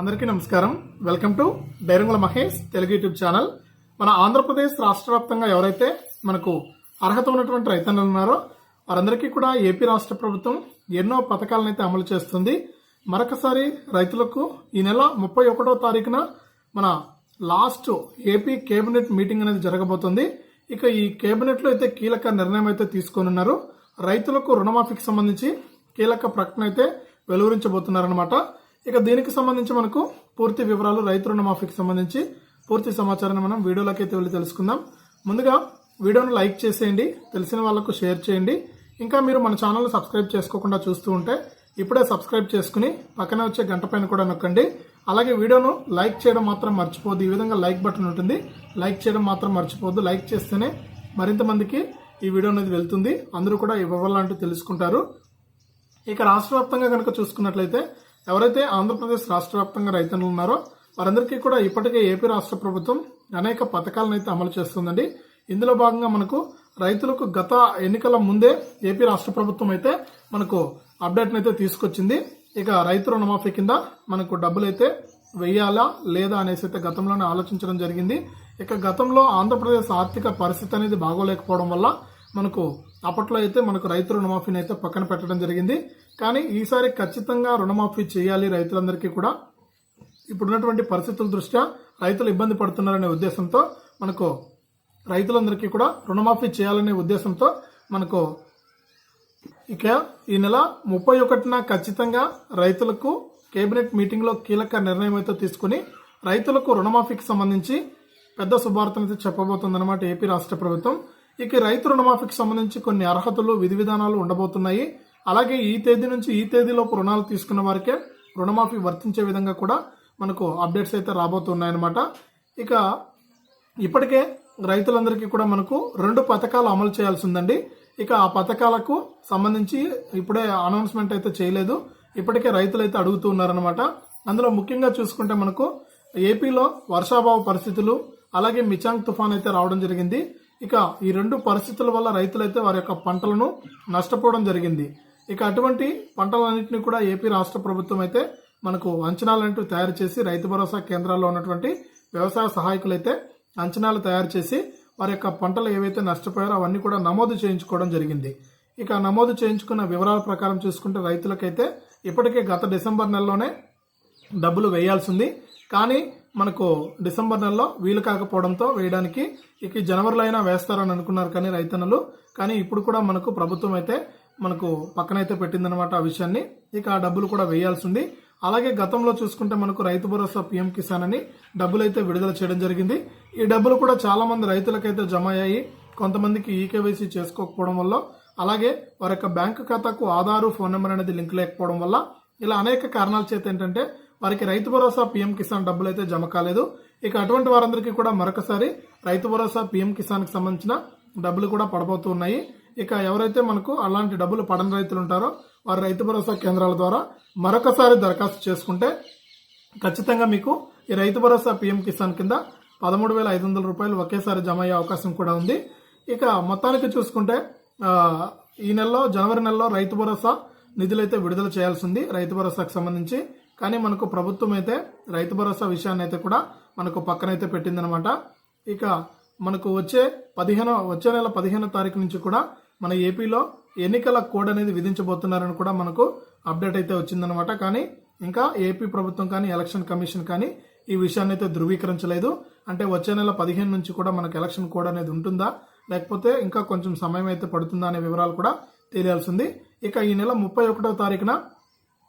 అందరికీ నమస్కారం. Welcome to Dairangula Mahesh Telugu YouTube channel. మన ఆంధ్రప్రదేశ్ రాష్ట్ర వ్యాప్తంగా ఎవరైతే మనకు అర్హత ఉన్నటువంటి రైతన్నులు ఉన్నారో వారందరికీ కూడా ఏపీ రాష్ట్ర ప్రభుత్వం ఎన్నో పథకాలను అయితే అమలు చేస్తుంది. మరొకసారి రైతులకు ఈ నెల ముప్పై ఒకటో తారీఖున మన లాస్ట్ ఏపీ కేబినెట్ మీటింగ్ అనేది జరగబోతుంది. ఇక ఈ కేబినెట్లో అయితే కీలక నిర్ణయం అయితే తీసుకోనున్నారు. రైతులకు రుణమాఫీకి సంబంధించి కీలక ప్రకటన అయితే వెలువరించబోతున్నారనమాట ఇక దీనికి సంబంధించి మనకు పూర్తి వివరాలు రైతు రుణమాఫీకి సంబంధించి పూర్తి సమాచారాన్ని మనం వీడియోలోకి అయితే వెళ్ళి తెలుసుకుందాం. ముందుగా వీడియోను లైక్ చేసేయండి తెలిసిన వాళ్ళకు షేర్ చేయండి. ఇంకా మీరు మన ఛానల్ సబ్స్క్రైబ్ చేసుకోకుండా చూస్తూ ఉంటే ఇప్పుడే సబ్స్క్రైబ్ చేసుకుని పక్కనే వచ్చే గంట పైన కూడా నొక్కండి. అలాగే వీడియోను లైక్ చేయడం మాత్రం మర్చిపోద్దు ఈ విధంగా లైక్ బటన్ ఉంటుంది. లైక్ చేయడం మాత్రం మర్చిపోద్దు లైక్ చేస్తేనే మరింత మందికి ఈ వీడియో అనేది వెళ్తుంది. అందరూ కూడా ఇవ్వాలంటూ తెలుసుకుంటారు. ఇక రాష్ట్ర వ్యాప్తంగా కనుక చూసుకున్నట్లయితే ఎవరైతే ఆంధ్రప్రదేశ్ రాష్ట్ర వ్యాప్తంగా రైతులు ఉన్నారో వారందరికీ కూడా ఇప్పటికే ఏపీ రాష్ట్ర ప్రభుత్వం అనేక పథకాలను అయితే అమలు చేస్తుందండి. ఇందులో భాగంగా మనకు రైతులకు గత ఎన్నికల ముందే ఏపీ రాష్ట్ర ప్రభుత్వం అయితే మనకు అప్డేట్ అయితే తీసుకొచ్చింది. ఇక రైతు రుణమాఫీ కింద మనకు డబ్బులు అయితే వెయ్యాలా లేదా అనేసి అయితే గతంలోనే ఆలోచించడం జరిగింది. ఇక గతంలో ఆంధ్రప్రదేశ్ ఆర్థిక పరిస్థితి అనేది బాగోలేకపోవడం వల్ల మనకు అప్పట్లో అయితే మనకు రైతు రుణమాఫీని అయితే పక్కన పెట్టడం జరిగింది. కానీ ఈసారి ఖచ్చితంగా రుణమాఫీ చేయాలి రైతులందరికీ కూడా. ఇప్పుడున్నటువంటి పరిస్థితుల దృష్ట్యా రైతులు ఇబ్బంది పడుతున్నారనే ఉద్దేశంతో మనకు రైతులందరికీ కూడా రుణమాఫీ చేయాలనే ఉద్దేశంతో మనకు ఇక ఈ నెల ముప్పై ఒకటిన ఖచ్చితంగా రైతులకు కేబినెట్ మీటింగ్లో కీలక నిర్ణయం అయితే తీసుకుని రైతులకు రుణమాఫీకి సంబంధించి పెద్ద శుభార్తను అయితే చెప్పబోతుందన్నమాట ఏపీ రాష్ట్ర ప్రభుత్వం. ఇక రైతు రుణమాఫీకి సంబంధించి కొన్ని అర్హతలు విధి విధానాలు ఉండబోతున్నాయి. అలాగే ఈ తేదీ నుంచి ఈ తేదీలోపు రుణాలు తీసుకున్న వారికే రుణమాఫీ వర్తించే విధంగా కూడా మనకు అప్డేట్స్ అయితే రాబోతున్నాయన్నమాట. ఇక ఇప్పటికే రైతులందరికీ కూడా మనకు రెండు పథకాలు అమలు చేయాల్సి ఉందండి ఇక ఆ పథకాలకు సంబంధించి ఇప్పుడే అనౌన్స్మెంట్ అయితే చేయలేదు. ఇప్పటికే రైతులు అయితే అడుగుతూ ఉన్నారనమాట అందులో ముఖ్యంగా చూసుకుంటే మనకు ఏపీలో వర్షాభావ పరిస్థితులు అలాగే మిచాంగ్ తుఫాన్ అయితే రావడం జరిగింది. ఇక ఈ రెండు పరిస్థితుల వల్ల రైతులైతే వారి యొక్క పంటలను నష్టపోవడం జరిగింది. ఇక అటువంటి పంటలన్నింటినీ కూడా ఏపీ రాష్ట్ర ప్రభుత్వం అయితే మనకు అంచనాలంటూ తయారు చేసి రైతు భరోసా కేంద్రాల్లో ఉన్నటువంటి వ్యవసాయ సహాయకులైతే అంచనాలు తయారు చేసి వారి యొక్క పంటలు ఏవైతే నష్టపోయారో అవన్నీ కూడా నమోదు చేయించుకోవడం జరిగింది. ఇక నమోదు చేయించుకున్న వివరాల ప్రకారం చూసుకుంటే రైతులకైతే ఇప్పటికే గత డిసెంబర్ నెలలోనే డబ్బులు వేయాల్సింది. కానీ మనకు డిసెంబర్ నెలలో వీలు కాకపోవడంతో వేయడానికి ఇక జనవరిలో అయినా వేస్తారని అనుకున్నారు కానీ రైతన్నలు. కానీ ఇప్పుడు కూడా మనకు ప్రభుత్వం అయితే మనకు పక్కనైతే పెట్టిందనమాట ఆ విషయాన్ని. ఇక ఆ డబ్బులు కూడా వేయాల్సి ఉంది అలాగే గతంలో చూసుకుంటే మనకు రైతు భరోసా పీఎం కిసాన్ అని డబ్బులు అయితే విడుదల చేయడం జరిగింది. ఈ డబ్బులు కూడా చాలా మంది రైతులకైతే జమ అయ్యాయి. కొంతమందికి ఈకేవైసీ చేసుకోకపోవడం వల్ల అలాగే వారి యొక్క బ్యాంకు ఖాతాకు ఆధారు ఫోన్ నెంబర్ అనేది లింక్ లేకపోవడం వల్ల ఇలా అనేక కారణాల చేత ఏంటంటే వారికి రైతు భరోసా పీఎం కిసాన్ డబ్బులు అయితే జమ కాలేదు. ఇక అటువంటి వారందరికీ కూడా మరొకసారి రైతు భరోసా పీఎం కిసాన్కి సంబంధించిన డబ్బులు కూడా పడబోతున్నాయి ఇక ఎవరైతే మనకు అలాంటి డబ్బులు పడని రైతులు ఉంటారో వారు రైతు భరోసా కేంద్రాల ద్వారా మరొకసారి దరఖాస్తు చేసుకుంటే ఖచ్చితంగా మీకు ఈ రైతు భరోసా పీఎం కిసాన్ కింద పదమూడు వేల ఐదు వందల రూపాయలు ఒకేసారి జమ అయ్యే అవకాశం కూడా ఉంది. ఇక మొత్తానికి చూసుకుంటే ఈ నెలలో జనవరి నెలలో రైతు భరోసా నిధులైతే విడుదల చేయాల్సింది రైతు భరోసాకు సంబంధించి. కానీ మనకు ప్రభుత్వం అయితే రైతు భరోసా విషయాన్ని అయితే కూడా మనకు పక్కనైతే పెట్టిందనమాట. ఇక మనకు వచ్చే పదిహేనో వచ్చే నెల పదిహేనో తారీఖు నుంచి కూడా మన ఏపీలో ఎన్నికల కోడ్ అనేది విధించబోతున్నారని కూడా మనకు అప్డేట్ అయితే వచ్చిందనమాట కానీ ఇంకా ఏపీ ప్రభుత్వం కానీ ఎలక్షన్ కమిషన్ కానీ ఈ విషయాన్ని అయితే ధృవీకరించలేదు. అంటే వచ్చే నెల పదిహేను నుంచి కూడా మనకు ఎలక్షన్ కోడ్ అనేది ఉంటుందా? లేకపోతే ఇంకా కొంచెం సమయం అయితే పడుతుందా అనే వివరాలు కూడా తెలియాల్సింది ఇక ఈ నెల ముప్పై ఒకటో తారీఖున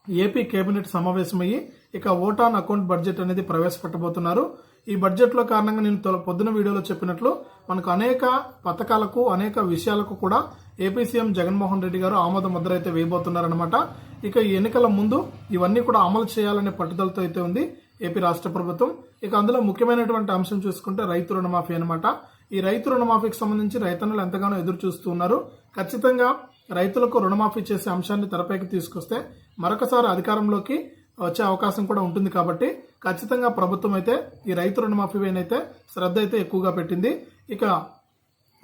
ఏపీ కేబినెట్ సమావేశమయ్యి ఇక ఓట్ ఆన్ అకౌంట్ బడ్జెట్ అనేది ప్రవేశపెట్టబోతున్నారు. ఈ బడ్జెట్లో కారణంగా నేను తొల- పొద్దున వీడియోలో చెప్పినట్లు మనకు అనేక పథకాలకు అనేక విషయాలకు కూడా ఏపీ సీఎం జగన్మోహన్ రెడ్డి గారు ఆమోద ముద్ర అయితే వేయబోతున్నారనమాట ఇక ఈ ఎన్నికల ముందు ఇవన్నీ కూడా అమలు చేయాలనే పట్టుదలతో అయితే ఉంది ఏపీ రాష్ట్ర ప్రభుత్వం. ఇక అందులో ముఖ్యమైనటువంటి అంశం చూసుకుంటే రైతు రుణమాఫీ అనమాట ఈ రైతు రుణమాఫీకి సంబంధించి రైతన్నులు ఎంతగానో ఎదురు చూస్తున్నారు. ఖచ్చితంగా రైతులకు రుణమాఫీ చేసే అంశాన్ని తెరపైకి తీసుకొస్తే మరొకసారి అధికారంలోకి వచ్చే అవకాశం కూడా ఉంటుంది కాబట్టి ఖచ్చితంగా ప్రభుత్వం అయితే ఈ రైతు రుణమాఫీ పైనైతే శ్రద్ధ అయితే ఎక్కువగా పెట్టింది. ఇక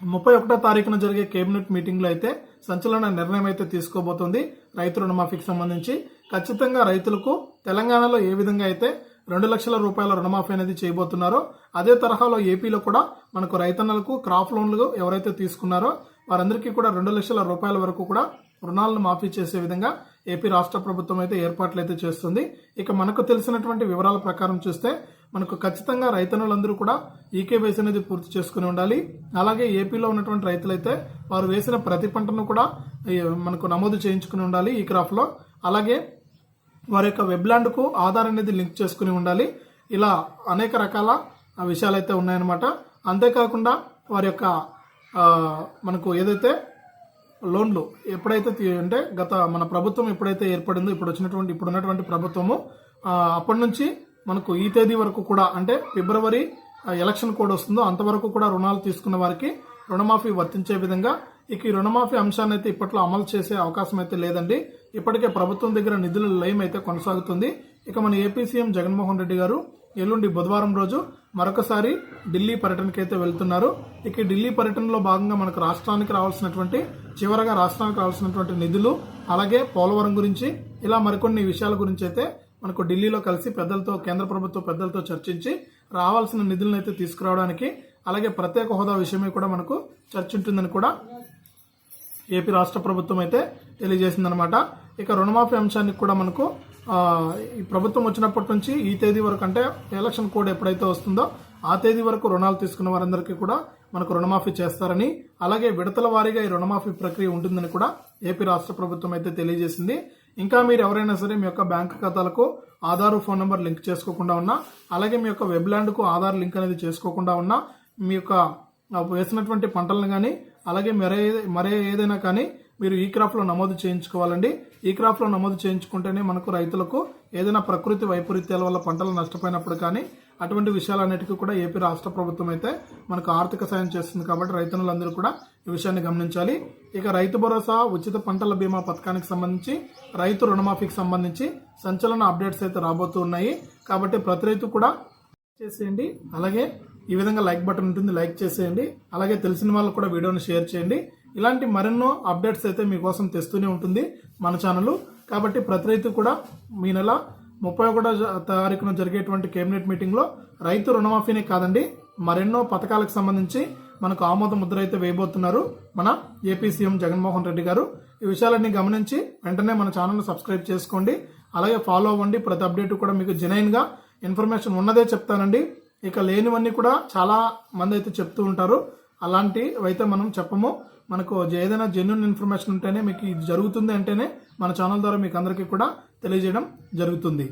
ముప్పై ఒకటో తారీఖున జరిగే కేబినెట్ మీటింగ్లో అయితే సంచలన నిర్ణయం అయితే తీసుకోబోతోంది రైతు రుణమాఫీకి సంబంధించి. ఖచ్చితంగా రైతులకు తెలంగాణలో ఏ విధంగా అయితే రెండు లక్షల రూపాయల రుణమాఫీ అనేది చేయబోతున్నారో అదే తరహాలో ఏపీలో కూడా మనకు రైతన్నలకు క్రాప్ లోన్లు ఎవరైతే తీసుకున్నారో వారందరికీ కూడా రెండు లక్షల రూపాయల వరకు కూడా రుణాలను మాఫీ చేసే విధంగా ఏపీ రాష్ట్ర ప్రభుత్వం అయితే ఏర్పాట్లు అయితే చేస్తుంది. ఇక మనకు తెలిసినటువంటి వివరాల ప్రకారం చూస్తే మనకు ఖచ్చితంగా రైతన్నులందరూ కూడా ఈకేవైసీ అనేది పూర్తి చేసుకుని ఉండాలి. అలాగే ఏపీలో ఉన్నటువంటి రైతులైతే వారు వేసిన ప్రతి పంటను కూడా మనకు నమోదు చేయించుకుని ఉండాలి ఈ క్రాప్లో. అలాగే వారి యొక్క వెబ్లాండ్కు ఆధార్ అనేది లింక్ చేసుకుని ఉండాలి. ఇలా అనేక రకాల విషయాలు అయితే ఉన్నాయన్నమాట. అంతేకాకుండా వారి యొక్క మనకు ఏదైతే లోన్లు ఎప్పుడైతే అంటే గత మన ప్రభుత్వం ఎప్పుడైతే ఏర్పడిందో ఇప్పుడు వచ్చినటువంటి ఇప్పుడు ఉన్నటువంటి ప్రభుత్వము అప్పటి నుంచి మనకు ఈ తేదీ వరకు కూడా అంటే ఫిబ్రవరి ఎలక్షన్ కోడ్ వస్తుందో అంతవరకు కూడా రుణాలు తీసుకున్న వారికి రుణమాఫీ వర్తించే విధంగా ఇక ఈ రుణమాఫీ అంశాన్ని అయితే ఇప్పట్లో అమలు చేసే అవకాశం అయితే లేదండి. ఇప్పటికే ప్రభుత్వం దగ్గర నిధుల లయం అయితే కొనసాగుతుంది. ఇక మన ఏపీ సీఎం జగన్మోహన్ రెడ్డి గారు ఎల్లుండి బుధవారం రోజు మరొకసారి ఢిల్లీ పర్యటనకి అయితే వెళ్తున్నారు. ఇక ఢిల్లీ పర్యటనలో భాగంగా మనకు రాష్ట్రానికి రావాల్సినటువంటి చివరగా రాష్ట్రానికి రావాల్సినటువంటి నిధులు అలాగే పోలవరం గురించి ఇలా మరికొన్ని విషయాల గురించి అయితే మనకు ఢిల్లీలో కలిసి పెద్దలతో కేంద్ర ప్రభుత్వ పెద్దలతో చర్చించి రావాల్సిన నిధులను అయితే తీసుకురావడానికి అలాగే ప్రత్యేక హోదా విషయమై కూడా మనకు చర్చ ఉంటుందని కూడా ఏపీ రాష్ట్ర ప్రభుత్వం అయితే తెలియజేసిందనమాట. ఇక రుణమాఫీ అంశానికి కూడా మనకు ఈ ప్రభుత్వం వచ్చినప్పటి నుంచి ఈ తేదీ వరకు అంటే ఎలక్షన్ కోడ్ ఎప్పుడైతే వస్తుందో ఆ తేదీ వరకు రుణాలు తీసుకున్న వారందరికీ కూడా మనకు రుణమాఫీ చేస్తారని అలాగే విడతల వారీగా ఈ రుణమాఫీ ప్రక్రియ ఉంటుందని కూడా ఏపీ రాష్ట్ర ప్రభుత్వం అయితే తెలియజేసింది. ఇంకా మీరు ఎవరైనా సరే మీ యొక్క బ్యాంక్ ఖాతాలకు ఆధార్ ఫోన్ నెంబర్ లింక్ చేసుకోకుండా ఉన్నా అలాగే మీ యొక్క వెబ్లాండ్కు ఆధార్ లింక్ అనేది చేసుకోకుండా ఉన్నా మీ యొక్క వేసినటువంటి పంటలను కానీ అలాగే మరే మరే ఏదైనా కానీ మీరు ఈ క్రాప్లో నమోదు చేయించుకోవాలండి. ఈ క్రాప్లో నమోదు చేయించుకుంటేనే మనకు రైతులకు ఏదైనా ప్రకృతి వైపరీత్యాల వల్ల పంటలు నష్టపోయినప్పుడు కానీ అటువంటి విషయాలన్నిటికీ కూడా ఏపీ రాష్ట్ర ప్రభుత్వం అయితే మనకు ఆర్థిక సాయం చేస్తుంది కాబట్టి రైతులందరూ కూడా ఈ విషయాన్ని గమనించాలి. ఇక రైతు భరోసా ఉచిత పంటల బీమా పథకానికి సంబంధించి రైతు రుణమాఫీకి సంబంధించి సంచలన అప్డేట్స్ అయితే రాబోతున్నాయి కాబట్టి ప్రతి రైతు కూడా చేసేయండి. అలాగే ఈ విధంగా లైక్ బటన్ ఉంటుంది లైక్ చేసేయండి. అలాగే తెలిసిన వాళ్ళకు కూడా వీడియోని షేర్ చేయండి. ఇలాంటి మరెన్నో అప్డేట్స్ అయితే మీకోసం తెస్తూనే ఉంటుంది మన ఛానల్. కాబట్టి ప్రతి రైతు కూడా మీ నెల ముప్పై ఒకటో తారీఖున జరిగేటువంటి కేబినెట్ మీటింగ్లో రైతు రుణమాఫీనే కాదండి మరెన్నో పథకాలకు సంబంధించి మనకు ఆమోద ముద్ర అయితే వేయబోతున్నారు మన ఏపీ సీఎం జగన్మోహన్ రెడ్డి గారు. ఈ విషయాలన్నీ గమనించి వెంటనే మన ఛానల్ను సబ్స్క్రైబ్ చేసుకోండి. అలాగే ఫాలో అవ్వండి. ప్రతి అప్డేట్ కూడా మీకు జెన్యున్గా ఇన్ఫర్మేషన్ ఉన్నదే చెప్తానండి. ఇక లేనివన్నీ కూడా చాలా మంది అయితే చెప్తూ ఉంటారు. అలాంటివి అయితే మనం చెప్పము. మనకు ఏదైనా జెన్యున్ ఇన్ఫర్మేషన్ ఉంటేనే మీకు ఇది జరుగుతుంది అంటేనే మన ఛానల్ ద్వారా మీకు అందరికీ కూడా తెలియజేయడం జరుగుతుంది.